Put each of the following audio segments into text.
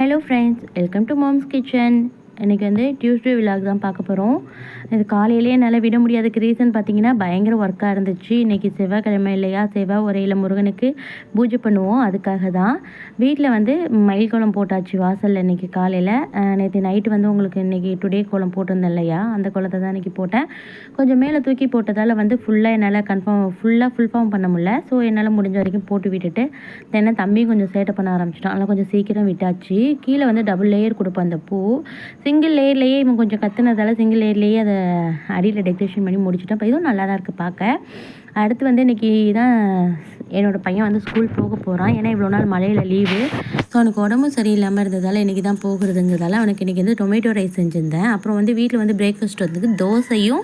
hello friends welcome to mom's kitchen இன்றைக்கி வந்து Tuesday vlog தான் பார்க்க போகிறோம் இது காலையிலேயே என்னால் விட முடியாதுக்கு ரீசன் பார்த்தீங்கன்னா பயங்கர ஒர்க்காக இருந்துச்சு. இன்றைக்கி செவ்வாய்க்கிழமை இல்லையா? செவ்வாய் உரையில் முருகனுக்கு பூஜை பண்ணுவோம். அதுக்காக தான். வீட்டில் வந்து மயில் கோலம் போட்டாச்சு வாசலில் இன்றைக்கி காலையில். நேற்று நைட்டு வந்து உங்களுக்கு இன்றைக்கி டுடே கோலம் போட்டிருந்தேன் இல்லையா? அந்த கோலத்தை தான் இன்றைக்கி போட்டேன். கொஞ்சம் மேலே தூக்கி போட்டதால் வந்து ஃபுல்லாக என்னால் கன்ஃபார்ம் ஃபுல்லாக ஃபுல் ஃபார்ம் பண்ண முடியல. ஸோ என்னால் முடிஞ்ச வரைக்கும் போட்டு விட்டுட்டு தென்னை தம்பியும் கொஞ்சம் சேட்டை பண்ண ஆரம்பிச்சிட்டான். அதனால் கொஞ்சம் சீக்கிரம் விட்டாச்சு. கீழே வந்து டபுள் லேயர் கொடுப்பேன் அந்த பூ. சிங்கிள் லேயர்லேயே இவன் கொஞ்சம் கத்துனதால சிங்கிள் லேயர்லேயே அதை அடியில் டெக்கரேஷன் பண்ணி முடிச்சிட்டேன் இப்போ இதுவும் நல்லா தான் இருக்குது பார்க்க. அடுத்து வந்து இன்றைக்கி தான் என்னோடய பையன் வந்து ஸ்கூல் போக போகிறான் ஏன்னா இவ்வளோ நாள் மழையில் லீவு ஸோ அவனுக்கு உடம்பு சரியில்லாமல் இருந்ததால் இன்றைக்கி தான் போகிறதுங்கிறதால அவனுக்கு இன்றைக்கி வந்து டொமேட்டோ ரைஸ் செஞ்சுருந்தேன். அப்புறம் வந்து வீட்டில் வந்து பிரேக்ஃபாஸ்ட் வந்து தோசையும்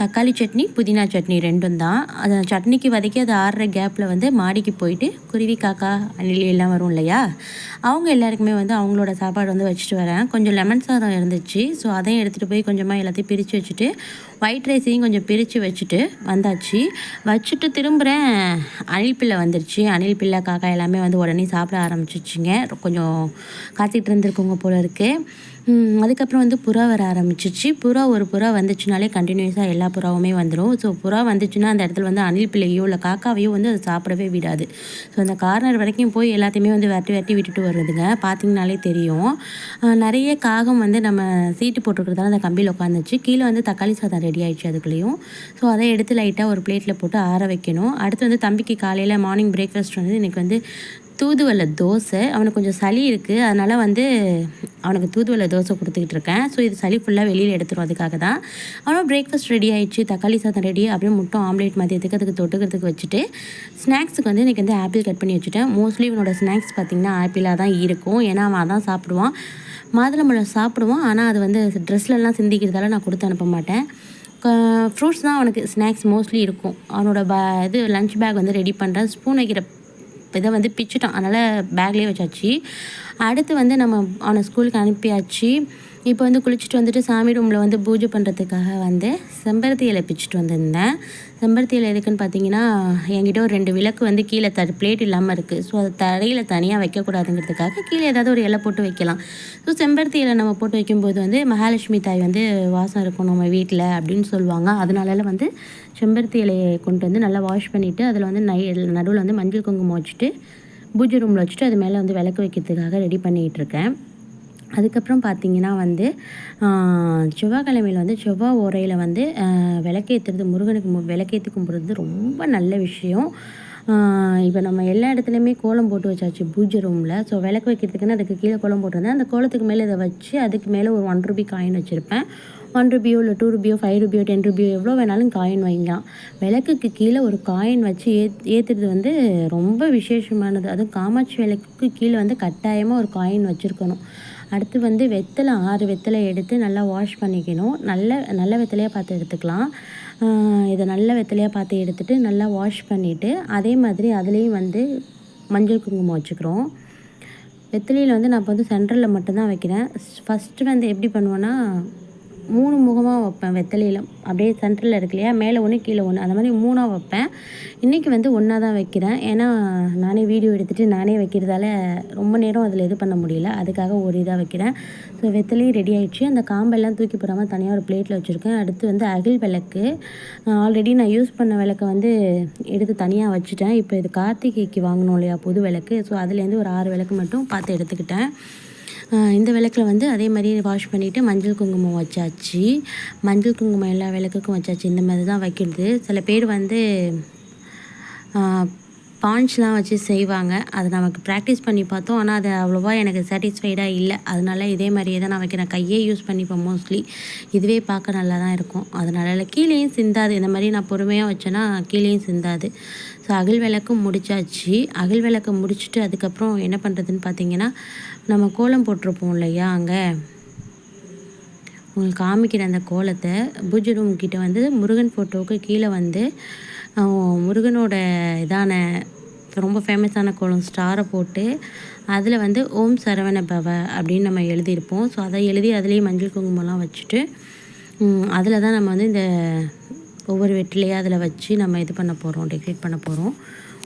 தக்காளி சட்னி புதினா சட்னி ரெண்டும் தான். அந்த சட்னிக்கு வதக்கி அது ஆடுற கேப்பில் வந்து மாடிக்கு போயிட்டு குருவி காக்கா அணிலி எல்லாம் வரும் இல்லையா? அவங்க எல்லாருக்குமே வந்து அவங்களோட சாப்பாடு வந்து வச்சுட்டு வரேன். கொஞ்சம் லெமன் சாதம் இருந்துச்சு. ஸோ அதையும் எடுத்துகிட்டு போய் கொஞ்சமாக எல்லாத்தையும் பிரித்து வச்சுட்டு ஒயிட் ரைஸையும் கொஞ்சம் பிரித்து வச்சுட்டு வந்தாச்சு. வச்சுட்டு திரும்புகிறேன் அணில் பிள்ளை வந்துருச்சு. அணில் பிள்ளை காக்கா எல்லாமே வந்து உடனே சாப்பிட ஆரம்பிச்சிச்சிங்க கொஞ்சம் காத்திட்டு இருந்திருக்கோங்க போல இருக்குது அதுக்கப்புறம் வந்து புறா வர ஆரம்பிச்சிச்சு புறா ஒரு புறா வந்துச்சுனாலே கண்டினியூஸாக எல்லா புறாவுமே வந்துடும் ஸோ புறா வந்துச்சுன்னா அந்த இடத்துல வந்து அணில் பிள்ளையோ இல்லை காக்காவையோ வந்து அதை சாப்பிடவே விடாது. ஸோ அந்த கார்னர் வரைக்கும் போய் எல்லாத்தையுமே வந்து வெட்டி வெட்டி விட்டுட்டு வருதுங்க பார்த்திங்கனாலே தெரியும். நிறைய காகம் வந்து நம்ம சீட்டு போட்டுருக்கிறதால அந்த கம்பியில் உட்காந்துச்சு கீழே வந்து தக்காளி சாதம் ரெடி ஆயிடுச்சு அதுக்குள்ளேயும். ஸோ அதை எடுத்து லைட்டாக ஒரு பிளேட்டில் போட்டு ஆற வைக்கணும். அடுத்து வந்து தம்பிக்கு காலையில் மார்னிங் பிரேக்ஃபாஸ்ட் வந்து எனக்கு வந்து தூதுவளை தோசை. அவனுக்கு கொஞ்சம் சளி இருக்குது அதனால் வந்து அவனுக்கு தூதுவளை தோசை கொடுத்துக்கிட்டு இருக்கேன். ஸோ இது சளி ஃபுல்லாக வெளியில் எடுத்துரும். அதுக்காக தான். அவனும் பிரேக்ஃபாஸ்ட் ரெடி ஆயிடுச்சு. தக்காளி சாதம் ரெடி அப்படியே முட்டை ஆம்லேட் மதியத்துக்கு அதுக்கு தொட்டுக்கிறதுக்கு வச்சுட்டு ஸ்நாக்ஸுக்கு வந்து இன்றைக்கி வந்து ஆப்பிள் கட் பண்ணி வச்சுட்டேன். மோஸ்ட்லி இவனோட ஸ்நாக்ஸ் பார்த்திங்கன்னா ஆப்பிளாக தான் இருக்கும். ஏன்னா அவன் அதான் சாப்பிடுவான். மாதுளம்பழம் சாப்பிடுவான். ஆனால் அது வந்து ட்ரெஸ்லலாம் சிந்திக்கிறதால நான் கொடுத்து அனுப்ப மாட்டேன். ஃப்ரூட்ஸ் தான் அவனுக்கு ஸ்நாக்ஸ் மோஸ்ட்லி இருக்கும். அவனோட ப இது லஞ்ச் பேக் வந்து ரெடி பண்ணுறேன் ஸ்பூன் வைக்கிற இதை வந்து பிச்சுட்டோம். அதனால் பேக்லேயே வச்சாச்சு. அடுத்து வந்து நம்ம அவனை ஸ்கூலுக்கு அனுப்பியாச்சு. இப்போ வந்து குளிச்சுட்டு வந்துட்டு சாமி ரூமில் வந்து பூஜை பண்ணுறதுக்காக வந்து செம்பருத்தி இலை பிச்சுட்டு வந்திருந்தேன். செம்பருத்தி இலை எதுக்குன்னு பார்த்தீங்கன்னா என்கிட்ட ஒரு ரெண்டு விளக்கு வந்து கீழே த பிளேட் இல்லாமல் இருக்குது ஸோ அது தரையில் தனியாக வைக்கக்கூடாதுங்கிறதுக்காக கீழே ஏதாவது ஒரு இலை போட்டு வைக்கலாம். ஸோ செம்பருத்தி இலை நம்ம போட்டு வைக்கும்போது வந்து மகாலட்சுமி தாய் வந்து வாசம் இருக்கும் நம்ம வீட்டில் அப்படின்னு சொல்லுவாங்க. அதனாலலாம் வந்து செம்பருத்தி இலையை கொண்டு வந்து நல்லா வாஷ் பண்ணிவிட்டு அதில் வந்து நை நடுவில் வந்து மஞ்சள் குங்குமம் வச்சுட்டு பூஜை ரூமில் வச்சுட்டு அது மேலே வந்து விளக்கு வைக்கிறதுக்காக ரெடி பண்ணிகிட்ருக்கேன் அதுக்கப்புறம் பார்த்திங்கன்னா வந்து செவ்வாய்க்கிழமையில் வந்து செவ்வாய் ஓரையில் வந்து விளக்கேற்றுறது முருகனுக்கு விளக்கேற்றி கும்பிட்றது ரொம்ப நல்ல விஷயம். இப்போ நம்ம எல்லா இடத்துலையுமே கோலம் போட்டு வச்சாச்சு பூஜை ரூமில் ஸோ விளக்கு வைக்கிறதுக்குன்னு அதுக்கு கீழே கோலம் போட்டிருந்தேன். அந்த கோலத்துக்கு மேலே இதை வச்சு அதுக்கு மேலே ஒரு ஒன் ருபி காயின் வச்சுருப்பேன். ஒன் ருபியோ இல்லை டூ ருபியோ ஃபைவ் ருபியோ டென் ருபியோ எவ்வளோ வேணாலும் காயின் வைங்கலாம் விளக்குக்கு கீழே ஒரு காயின் வச்சு ஏத் ஏற்றுறது வந்து ரொம்ப விசேஷமானது. அதுவும் காமாட்சி விளக்குக்கு கீழே வந்து கட்டாயமாக ஒரு காயின் வச்சுருக்கணும். அடுத்து வந்து வெத்தலை ஆறு வெத்தலை எடுத்து நல்லா வாஷ் பண்ணிக்கணும். நல்ல நல்ல வெத்தலையாக பார்த்து எடுத்துக்கலாம். இதை நல்ல வெத்தலையாக பார்த்து எடுத்துகிட்டு நல்லா வாஷ் பண்ணிவிட்டு அதே மாதிரி அதுலேயும் வந்து மஞ்சள் குங்குமம் வச்சுக்கிறோம். வெத்தலையில் வந்து நான் இப்போ வந்து சென்ட்ரலில் மட்டும்தான் வைக்கிறேன். ஃபஸ்ட்டு வந்து எப்படி பண்ணுவேன்னா மூணு முகமாக வைப்பேன் வெத்தலையில். அப்படியே சென்டரில் இருக்கு இல்லையா? மேலே ஒன்று கீழே ஒன்று அந்த மாதிரி மூணாக வைப்பேன். இன்றைக்கி வந்து ஒன்றா தான் வைக்கிறேன். ஏன்னா நானே வீடியோ எடுத்துகிட்டு நானே வைக்கிறதால ரொம்ப நேரம் அதில் இது பண்ண முடியல. அதுக்காக ஒரு இதாக வைக்கிறேன். ஸோ வெத்தலையும் ரெடி ஆகிடுச்சு அந்த காம்பெல்லாம் தூக்கி போடாமல் தனியாக ஒரு பிளேட்டில் வச்சுருக்கேன். அடுத்து வந்து அகில் விளக்கு. ஆல்ரெடி நான் யூஸ் பண்ண விளக்கை வந்து எடுத்து தனியாக வச்சுட்டேன். இப்போ இது கார்த்திகைக்கு வாங்கணும் இல்லையா புது விளக்கு. ஸோ அதுலேருந்து ஒரு ஆறு விளக்கு மட்டும் பார்த்து எடுத்துக்கிட்டேன். இந்த விளக்கில் வந்து அதே மாதிரி வாஷ் பண்ணிவிட்டு மஞ்சள் குங்குமம் வச்சாச்சு. மஞ்சள் குங்குமம் எல்லா விளக்குக்கும் வச்சாச்சு. இந்த மாதிரி தான் வைக்கிறது. சில பேர் வந்து பாஞ்ச்லாம் வச்சு செய்வாங்க. அதை நமக்கு ப்ராக்டிஸ் பண்ணி பார்த்தோம். ஆனால் அது அவ்வளோவா எனக்கு சாட்டிஸ்ஃபைடாக இல்லை. அதனால இதே மாதிரியே தான் நான் வைக்கிறேன். கையே யூஸ் பண்ணிப்பேன் மோஸ்ட்லி இதுவே பார்க்க நல்லா தான் இருக்கும். அதனால கீழேயும் சிந்தாது. இந்த மாதிரி நான் பொறுமையாக வச்சேன்னா கீழேயும் சிந்தாது. ஸோ அகல் விளக்கும் முடிச்சாச்சு. அகல் விளக்கு முடிச்சுட்டு அதுக்கப்புறம் என்ன பண்ணுறதுன்னு பார்த்தீங்கன்னா நம்ம கோலம் போட்டிருப்போம் இல்லையா அங்கே? உங்களுக்கு காமிக்கிற அந்த கோலத்தை பூஜ் ரூம் கிட்டே வந்து முருகன் ஃபோட்டோவுக்கு கீழே வந்து முருகனோட இதான ரொம்ப ஃபேமஸான கோலம் ஸ்டாரை போட்டு அதில் வந்து ஓம் சரவண பவ அப்படின்னு நம்ம எழுதியிருப்போம். ஸோ அதை எழுதி அதுலேயே மஞ்சள் குங்குமம்லாம் வச்சுட்டு அதில் தான் நம்ம வந்து இந்த ஒவ்வொரு வெட்டிலையும் அதில் வச்சு நம்ம இது பண்ண போகிறோம் டெக்கரேட் பண்ண போகிறோம்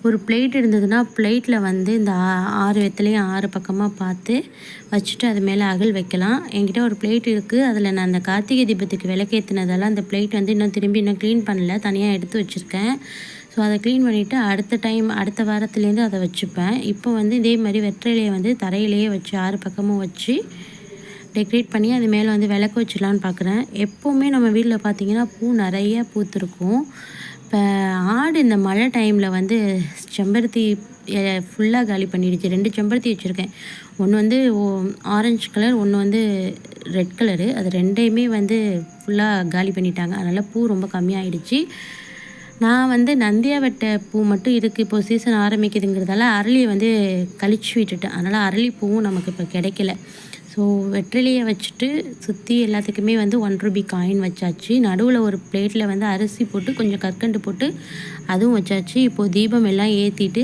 ஒரு பிளேட் இருந்ததுன்னா பிளேட்டில் வந்து இந்த ஆ- ஆறு வெத்தலையும் ஆறு பக்கமாக பார்த்து வச்சுட்டு அது மேலே அகல் வைக்கலாம். என்கிட்ட ஒரு பிளேட் இருக்குது அதில் நான் அந்த கார்த்திகை தீபத்துக்கு விளக்கேற்றினதால அந்த பிளேட் வந்து இன்னும் திரும்பி இன்னும் க்ளீன் பண்ணல. தனியாக எடுத்து வச்சுருக்கேன். ஸோ அதை க்ளீன் பண்ணிவிட்டு அடுத்த டைம் அடுத்த வாரத்துலேருந்து அதை வச்சுப்பேன். இப்போ வந்து இதே மாதிரி வெற்றிலையை வந்து தரையிலேயே வச்சு ஆறு பக்கமும் வச்சு டெக்கரேட் பண்ணி அது மேலே வந்து விளக்கு வச்சிடலான்னு பார்க்குறேன் எப்போவுமே நம்ம வீட்டில் பார்த்திங்கன்னா பூ நிறைய பூத்திருக்கும். ஆடு இந்த மழை டைமில் வந்து செம்பருத்தி ஃபுல்லாக காலி பண்ணிடுச்சு. ரெண்டு செம்பருத்தி வச்சுருக்கேன். ஒன்று வந்து ஆரஞ்சு கலர் ஒன்று வந்து ரெட் கலரு அது ரெண்டையுமே வந்து ஃபுல்லாக காலி பண்ணிட்டாங்க. அதனால் பூ ரொம்ப கம்மியாயிடுச்சு. நான் வந்து நந்தியாவட்டை பூ மட்டும் இருக்குது இப்போது சீசன் ஆரம்பிக்குதுங்கிறதால அரளியை வந்து கழிச்சு விட்டுட்டேன். அதனால் அரளி பூவும் நமக்கு இப்போ கிடைக்கல. ஸோ வெற்றிலையை வச்சுட்டு சுற்றி எல்லாத்துக்குமே வந்து ஒன் ரூபி காயின் வச்சாச்சு. நடுவில் ஒரு பிளேட்டில் வந்து அரிசி போட்டு கொஞ்சம் கற்கண்டு போட்டு அதுவும் வச்சாச்சு. இப்போது தீபம் எல்லாம் ஏற்றிட்டு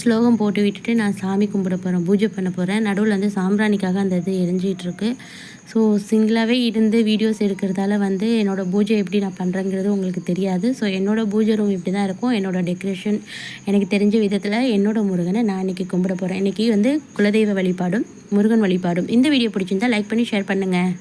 ஸ்லோகம் போட்டு விட்டுட்டு நான் சாமி கும்பிட போகிறேன் பூஜை பண்ண போகிறேன் நடுவில் வந்து சாம்பிராணிக்காக அந்த இது எரிஞ்சிகிட்ருக்கு ஸோ சிங்கிளாகவே இருந்து வீடியோஸ் எடுக்கிறதால வந்து என்னோடய பூஜை எப்படி நான் பண்ணுறேங்கிறது உங்களுக்கு தெரியாது. ஸோ என்னோடய பூஜை ரூம் இப்படி தான் இருக்கும். என்னோடய டெக்கரேஷன் எனக்கு தெரிஞ்ச விதத்தில் என்னோட முருகனை நான் இன்றைக்கி கும்பிட போகிறேன் இன்றைக்கி வந்து குலதெய்வ வழிபாடும் முருகன் வழிபாடும். இந்த வீடியோ பிடிச்சிருந்தா லைக் பண்ணி ஷேர் பண்ணுங்கள்